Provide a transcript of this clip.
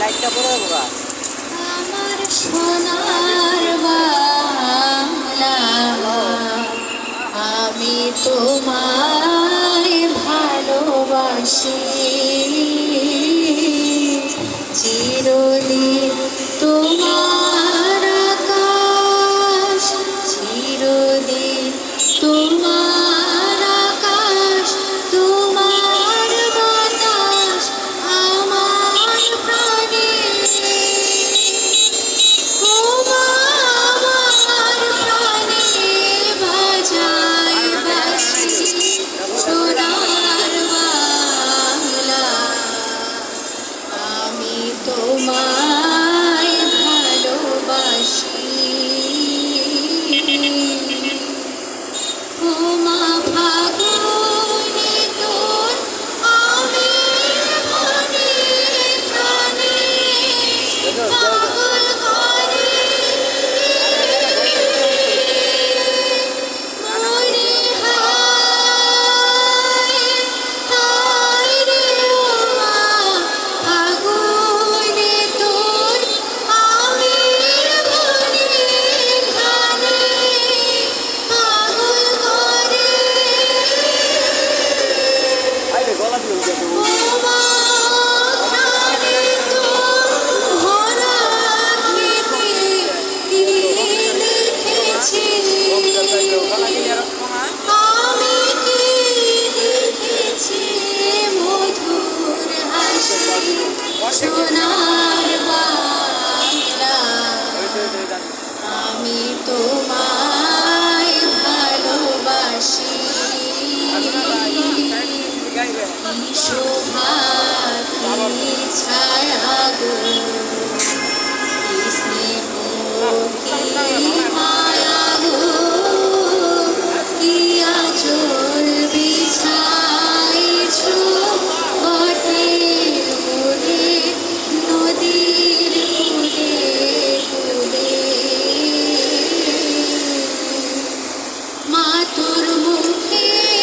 লাইটটা পরে বাবা আমার সোনার বাংলা আমি তোমায় ভালোবাসি। চির আমি তোমায় ভালোবাসি। শোভা ছাড়া গো। তোর মুখে